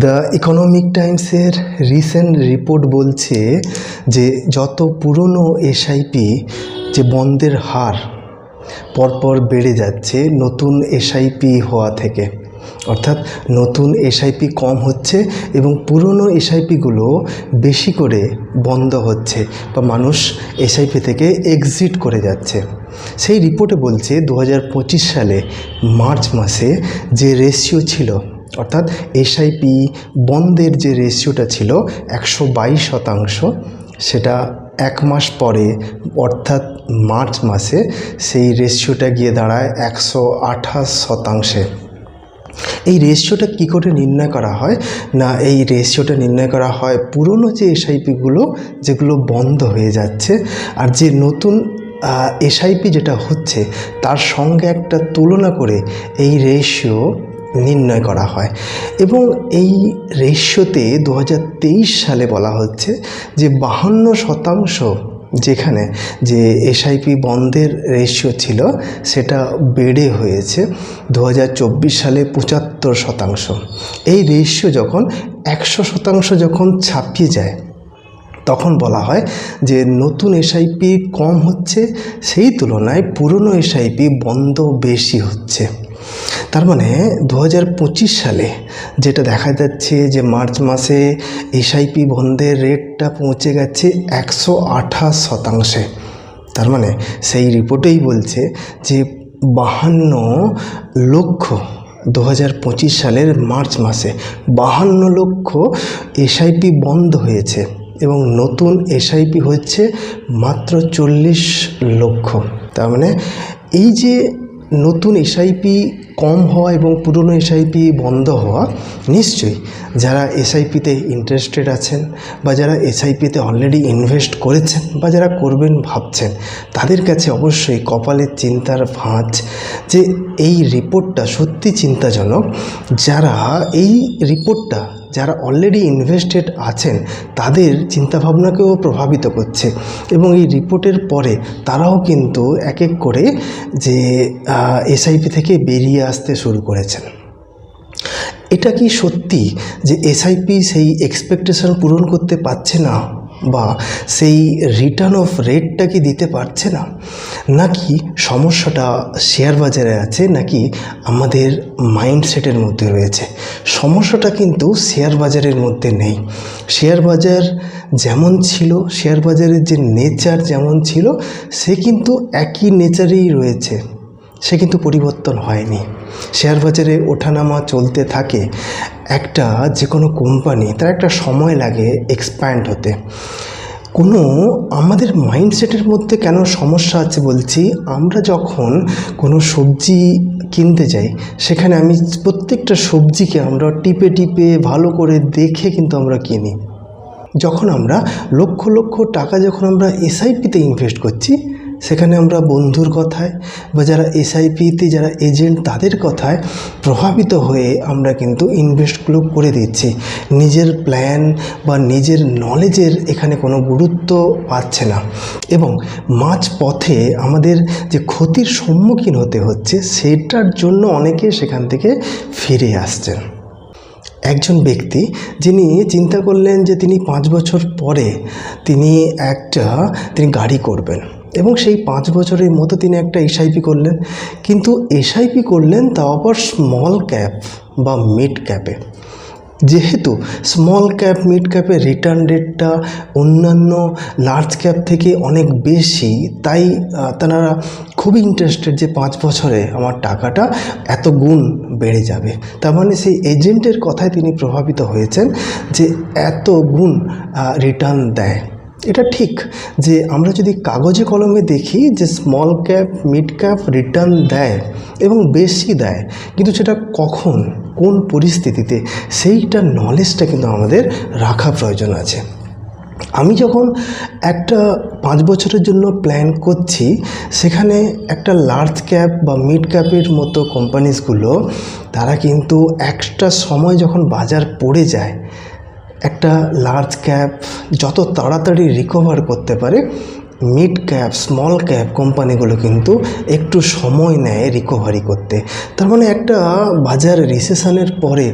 The economic টাইমসের recent report বলছে যে যত পুরনো এসআইপি যে বন্ধের হার, পরপর বেড়ে যাচ্ছে নতুন এসআইপি হওয়া থেকে। অর্থাৎ নতুন এসআইপি কম হচ্ছে এবং পুরনো এসআইপিগুলো বেশি করে বন্ধ হচ্ছে বা মানুষ এসআইপি থেকে এক্সিট করে যাচ্ছে। সেই রিপোর্টে বলছে, দু হাজার পঁচিশ সালে মার্চ মাসে যে রেশিও ছিল অর্থাৎ এসআইপি বন্ধের যে রেশিওটা ছিল একশো বাইশ শতাংশ, সেটা এক মাস পরে, অর্থাৎ মার্চ মাসে, সেই রেশিওটা গিয়ে দাঁড়ায় একশো আঠাশ শতাংশে। এই রেশিওটা কী করে নির্ণয় করা হয়? না, এই রেশিওটা নির্ণয় করা হয় পুরনো যে এসআইপিগুলো যেগুলো বন্ধ হয়ে যাচ্ছে, আর যে নতুন এসআইপি যেটা হচ্ছে, তার সঙ্গে একটা তুলনা করে এই রেশিও নির্ণয় করা হয়। এবং এই রেশিওতে দু হাজার তেইশ সালে বলা হচ্ছে যে বাহান্ন শতাংশ যেখানে যে এসআইপি বন্ধের রেশিও ছিল, সেটা বেড়ে হয়েছে দু হাজার চব্বিশ সালে পঁচাত্তর শতাংশ। এই রেশিও যখন একশো শতাংশ যখন ছাপিয়ে যায়, তখন বলা হয় যে নতুন এসআইপি কম হচ্ছে, সেই তুলনায় পুরনো এসআইপি বন্ধ বেশি হচ্ছে। তার মানে দু হাজার পঁচিশ সালে যেটা দেখা যাচ্ছে যে মার্চ মাসে এসআইপি বন্ধের রেটটা পৌঁছে গেছে একশো আঠাশ শতাংশে। তার মানে সেই রিপোর্টেই বলছে যে বাহান্ন লক্ষ দু হাজার পঁচিশ সালের মার্চ মাসে বাহান্ন লক্ষ এসআইপি বন্ধ হয়েছে এবং নতুন এসআইপি হচ্ছে মাত্র চল্লিশ লক্ষ। তার মানে এই যে নতুন এসআইপি কম হওয়া এবং পুরনো এসআইপি বন্ধ হওয়া নিশ্চয়ই যারা এসআইপিতে ইন্টারেস্টেড আছেন বা যারা এসআইপিতে অলরেডি ইনভেস্ট করেছেন বা যারা করবেন ভাবছেন, তাদের কাছে অবশ্যই কপালের চিন্তার ভাঁজ যে এই রিপোর্টটা সত্যি চিন্তাজনক যারা এই রিপোর্টটা যারা অলরেডি ইনভেস্টেড আছেন, তাদের চিন্তাভাবনাকেও প্রভাবিত করছে। এবং এই রিপোর্টের পরে তারাও কিন্তু এক এক করে যে এসআইপি থেকে বেরিয়ে আসতে শুরু করেছেন। এটা কি সত্যি যে এসআইপি সেই এক্সপেকটেশন পূরণ করতে পারছে না? বা সেই রিটার্ন অফ রেটটা কি দিতে পারছে না? নাকি সমস্যাটা শেয়ার বাজারে আছে, নাকি আমাদের মাইন্ডসেটের মধ্যে রয়েছে? সমস্যাটা কিন্তু শেয়ার বাজারের মধ্যে নেই। শেয়ার বাজার যেমন ছিল শেয়ার বাজারের যে নেচার যেমন ছিল, সে কিন্তু একই নেচারেই রয়েছে। সে কিন্তু পরিবর্তন হয়নি। শেয়ার বাজারে ওঠানামা চলতে থাকে। একটা যে কোনো কোম্পানি, তার একটা সময় লাগে এক্সপ্যান্ড হতে। কোনো আমাদের মাইন্ডসেটের মধ্যে কেন সমস্যা আছে বলছি, আমরা যখন কোনো সবজি কিনতে যাই, সেখানে আমি প্রত্যেকটা সবজিকে আমরা টিপে টিপে ভালো করে দেখে কিন্তু আমরা কিনি। যখন আমরা লক্ষ লক্ষ টাকা যখন আমরা এসআইপিতে ইনভেস্ট করছি সেখানে আমরা বন্ধুর কথায় বা যারা এসআইপিতে যারা এজেন্ট তাদের কথায় প্রভাবিত হয়ে আমরা কিন্তু ইনভেস্টগুলো করে দিচ্ছি। নিজের প্ল্যান বা নিজের নলেজের এখানে কোনো গুরুত্ব পাচ্ছে না। এবং মাঝ পথে আমাদের যে ক্ষতির সম্মুখীন হতে হচ্ছে সেটার জন্য অনেকে সেখান থেকে ফিরে আসছেন। একজন ব্যক্তি যিনি চিন্তা করলেন যে তিনি পাঁচ বছর পরে তিনি একটা, তিনি গাড়ি করবেন। এবং সেই পাঁচ বছরের মতো তিনি একটা এসআইপি করলেন। কিন্তু এসআইপি করলেন তাও আবার স্মল ক্যাপ বা মিড ক্যাপে যেহেতু স্মল ক্যাপ মিড ক্যাপের রিটার্ন রেটটা অন্যান্য লার্জ ক্যাপ থেকে অনেক বেশি, তাই তারা খুবই ইন্টারেস্টেড যে পাঁচ বছরে আমার টাকাটা এত গুণ বেড়ে যাবে। তার মানে সেই এজেন্টের কথায় তিনি প্রভাবিত হয়েছেন যে এত গুণ রিটার্ন দেয়। এটা ঠিক যে আমরা যদি কাগজে কলমে দেখি যে small cap mid cap return দেয় এবং বেশি দেয়, কিন্তু সেটা কখন, কোন পরিস্থিতিতে, সেইটা নলেজটা কিন্তু আমাদের রাখা প্রয়োজন আছে। আমি যখন একটা পাঁচ বছরের জন্য প্ল্যান করছি, সেখানে একটা লার্জ ক্যাপ বা মিড ক্যাপের মতো কোম্পানিজগুলো তারা কিন্তু একটা সময় যখন বাজার পড়ে যায় একটা লার্জ ক্যাপ যত তাড়াতাড়ি রিকভার করতে পারে মিড ক্যাপ স্মল ক্যাপ কোম্পানিগুলো কিন্তু একটু সময় নেয় রিকভারি করতে। তার মানে একটা বাজার রিসেশনের পরে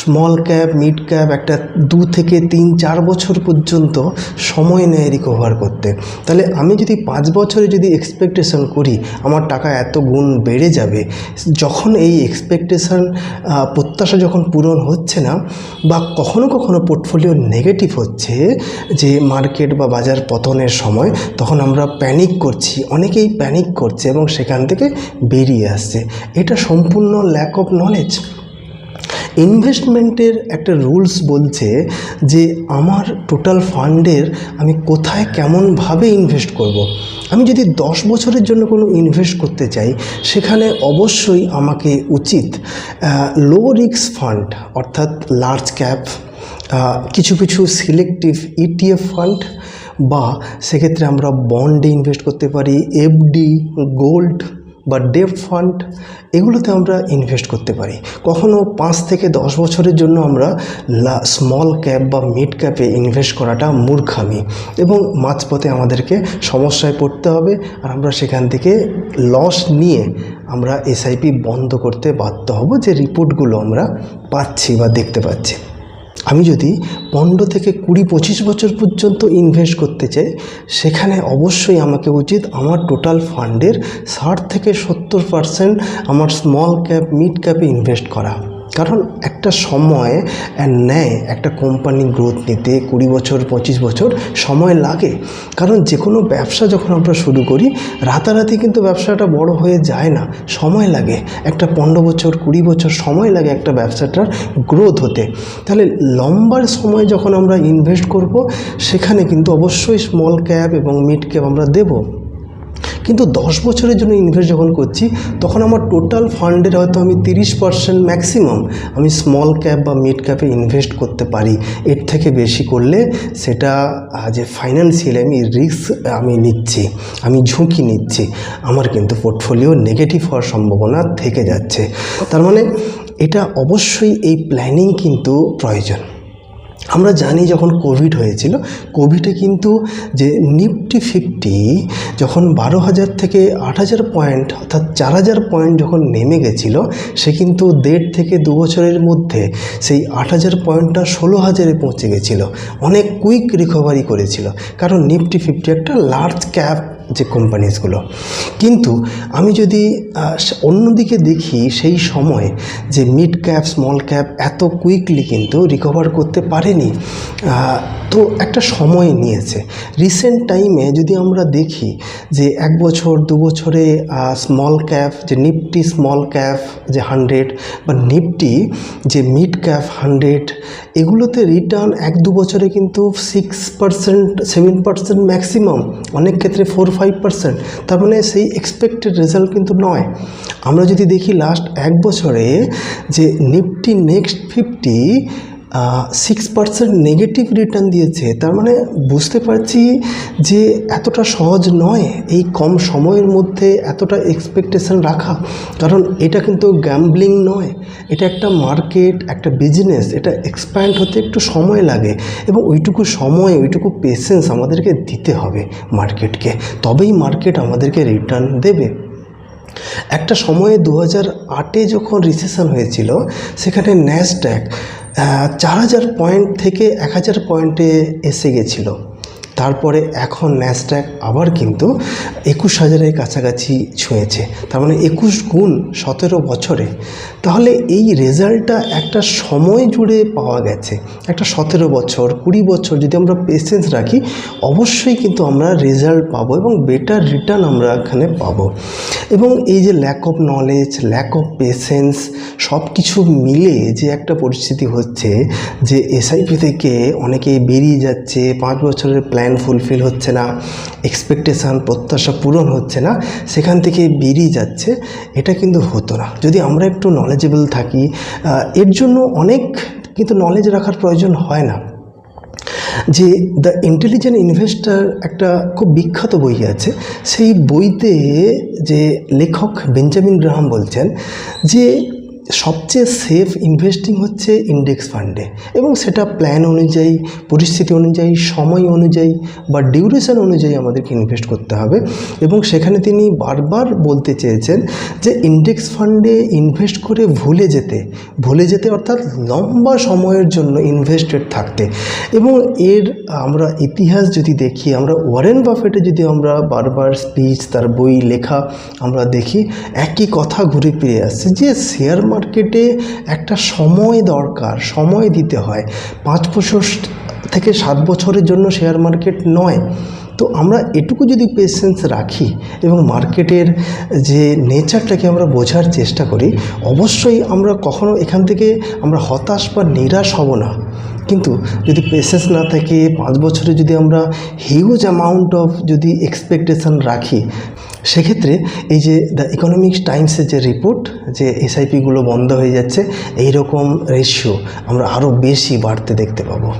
স্মল ক্যাপ মিড ক্যাপ একটা দু থেকে তিন, চার বছর পর্যন্ত সময় নেয় রিকভার করতে। তাহলে আমি যদি পাঁচ বছরে যদি এক্সপেকটেশন করি, আমার টাকা এত গুণ বেড়ে যাবে, যখন এই এক্সপেকটেশন প্রত্যাশা যখন পূরণ হচ্ছে না, বা কখনো কখনো পোর্টফোলিও নেগেটিভ হচ্ছে, যে মার্কেট বা বাজার পতনের সময়, তখন আমরা প্যানিক করছি, অনেকেই প্যানিক করছে এবং সেখান থেকে বেরিয়ে আসছে এটা সম্পূর্ণ ল্যাক অফ নলেজ ইনভেস্টমেন্টের একটা রুলস বলছে যে, আমার টোটাল ফান্ডের আমি কোথায় কেমনভাবে ইনভেস্ট করব। আমি যদি দশ বছরের জন্য কোনো ইনভেস্ট করতে চাই, সেখানে অবশ্যই আমাকে উচিত লো রিস্ক ফান্ড অর্থাৎ লার্জ ক্যাপ কিছু কিছু সিলেক্টিভ ইটিএফ ফান্ড বা সেক্ষেত্রে আমরা বন্ডে ইনভেস্ট করতে পারি এফডি গোল্ড বা ডেপ ফান্ড এগুলোতে আমরা ইনভেস্ট করতে পারি। কখনো পাঁচ থেকে দশ বছরের জন্য আমরা স্মল ক্যাপ বা মিড ক্যাপে ইনভেস্ট করাটা মূর্খামি এবং মাঝপথে আমাদেরকে সমস্যায় পড়তে হবে আর আমরা সেখান থেকে লস নিয়ে আমরা এসআইপি বন্ধ করতে বাধ্য হব যে রিপোর্টগুলো আমরা পাচ্ছি বা দেখতে পাচ্ছি। আমি যদি পনেরো থেকে কুড়ি পঁচিশ বছর পর্যন্ত ইনভেস্ট করতে চাই, সেখানে অবশ্যই আমাকে উচিত আমার টোটাল ফান্ডের ষাট থেকে সত্তর পারসেন্ট আমার স্মল ক্যাপ মিড ক্যাপে ইনভেস্ট করা। কারণ একটা সময় নেয় একটা কোম্পানি গ্রোথ নিতে, কুড়ি বছর, পঁচিশ বছর সময় লাগে। কারণ যে কোনো ব্যবসা যখন আমরা শুরু করি, রাতারাতি কিন্তু ব্যবসাটা বড় হয়ে যায় না, সময় লাগে। একটা পনেরো বছর, কুড়ি বছর সময় লাগে একটা ব্যবসাটার গ্রোথ হতে। তাহলে লম্বার সময় যখন আমরা ইনভেস্ট করব, সেখানে কিন্তু অবশ্যই স্মল ক্যাপ এবং মিড ক্যাপ আমরা দেবো। কিন্তু দশ বছরের জন্য ইনভেস্ট যখন করছি, তখন আমার টোটাল ফান্ডের হয়তো আমি তিরিশ পার্সেন্ট ম্যাক্সিমাম আমি স্মল ক্যাপ বা মিড ক্যাপে ইনভেস্ট করতে পারি। এর থেকে বেশি করলে সেটা যে ফাইন্যান্সিয়ালি আমি রিস্ক আমি নিচ্ছি, আমি ঝুঁকি নিচ্ছি, আমার কিন্তু পোর্টফোলিও নেগেটিভ হওয়ার সম্ভাবনা থেকে যাচ্ছে। তার মানে এটা অবশ্যই এই প্ল্যানিং কিন্তু প্রয়োজন। আমরা জানি যখন কোভিড হয়েছিল কোভিডে কিন্তু যে নিফটি ফিফটি যখন বারো হাজার থেকে আট হাজার পয়েন্ট অর্থাৎ চার হাজার পয়েন্ট যখন নেমে গেছিল, সে কিন্তু দেড় থেকে দু বছরের মধ্যে সেই আট হাজার পয়েন্টটা ষোলো হাজারে পৌঁছে গেছিল। অনেক কুইক রিকভারি করেছিল। কারণ নিফটি ফিফটি একটা লার্জ ক্যাপ যে কোম্পানিজগুলো কিন্তু আমি যদি অন্যদিকে দেখি সেই সময় যে মিড ক্যাপ স্মল ক্যাপ এত কুইকলি কিন্তু রিকভার করতে পারেনি তো একটা সময় নিয়েছে। রিসেন্ট টাইমে যদি আমরা দেখি যে এক বছর, দু বছরে স্মল ক্যাপ যে নিফটি স্মল ক্যাপ যে হান্ড্রেড বা নিফটি যে মিড ক্যাপ হান্ড্রেড এগুলোতে রিটার্ন এক, দু বছরে কিন্তু six percent seven percent maximum অনেক ক্ষেত্রে ফোর ফাইভ পার্সেন্ট তার মানে সেই এক্সপেক্টেড রেজাল্ট কিন্তু নয়। আমরা যদি দেখি লাস্ট এক বছরে যে Nifty next fifty six percent negative return দিয়েছে। তার মানে বুঝতে পারছি যে এতটা সহজ নয় এই কম সময়ের মধ্যে এতটা এক্সপেকটেশন রাখা। কারণ এটা কিন্তু গ্যাম্বলিং নয়, এটা একটা মার্কেট একটা বিজনেস এটা এক্সপ্যান্ড হতে একটু সময় লাগে এবং ওইটুকু সময়, ওইটুকু পেশেন্স আমাদেরকে দিতে হবে মার্কেটকে তবেই মার্কেট আমাদেরকে রিটার্ন দেবে। একটা সময়ে দু হাজার আটে যখন রিসেশন হয়েছিল, সেখানে ন্যাসড্যাক চার হাজার পয়েন্ট থেকে এক হাজার পয়েন্টে এসে গেছিল। তারপরে এখন ন্যাসড্যাক আবার কিন্তু একুশ হাজারের কাছাকাছি ছুঁয়েছে। তার মানে একুশ গুণ সতেরো বছরে তাহলে এই রেজাল্টটা একটা সময় জুড়ে পাওয়া গেছে। একটা সতেরো বছর, কুড়ি বছর যদি আমরা পেশেন্স রাখি, অবশ্যই কিন্তু আমরা রেজাল্ট পাবো এবং বেটার রিটার্ন আমরা এখানে পাবো। এবং এই যে lack of knowledge lack of patience সব কিছু মিলে যে একটা পরিস্থিতি হচ্ছে যে এসআইপি থেকে অনেকেই বেরিয়ে যাচ্ছে, পাঁচ বছরের প্ল্যান ফুলফিল হচ্ছে না এক্সপেকটেশান প্রত্যাশা পূরণ হচ্ছে না, সেখান থেকে বেরিয়ে যাচ্ছে, এটা কিন্তু হতো না। যদি আমরা একটু নলেজেবল থাকি এর জন্য অনেক কিন্তু নলেজ রাখার প্রয়োজন হয় না। যে দ্য ইন্টেলিজেন্ট ইনভেস্টার একটা খুব বিখ্যাত বই আছে, সেই বইতে যে লেখক বেঞ্জামিন গ্রাহাম বলছেন যে সবচেয়ে সেফ ইনভেস্টিং হচ্ছে ইন্ডেক্স ফান্ডে এবং সেটা প্ল্যান অনুযায়ী, পরিস্থিতি অনুযায়ী, সময় অনুযায়ী বা ডিউরেশন অনুযায়ী আমাদেরকে ইনভেস্ট করতে হবে এবং সেখানে তিনি বারবার বলতে চেয়েছেন যে ইন্ডেক্স ফান্ডে ইনভেস্ট করে ভুলে যেতে ভুলে যেতে অর্থাৎ লম্বা সময়ের জন্য ইনভেস্টেড থাকতে এবং এর আমরা ইতিহাস যদি দেখি, আমরা ওয়ারেন বাফেটে যদি আমরা বারবার স্পিচ তার বই, লেখা আমরা দেখি, একই কথা ঘুরে ফিরে আসছে যে শেয়ার মার্কেটে একটা সময় দরকার, সময় দিতে হয়। পাঁচ বছর থেকে সাত বছরের জন্য শেয়ার মার্কেট নয়। তো আমরা এটুকু যদি পেশেন্স রাখি এবং মার্কেটের যে নেচারটাকে আমরা বোঝার চেষ্টা করি, অবশ্যই আমরা কখনো এখান থেকে আমরা হতাশ বা নিরাশ হব না। কিন্তু যদি পেশেন্স না থাকে, পাঁচ বছরে যদি আমরা হিউজ অ্যামাউন্ট অফ যদি এক্সপেকটেশন রাখি সেক্ষেত্রে এই যে দ্য ইকোনমিক্স টাইমসের যে রিপোর্ট যে এসআইপিগুলো বন্ধ হয়ে যাচ্ছে এই রকম রেশিও আমরা আরও বেশি বাড়তে দেখতে পাবো।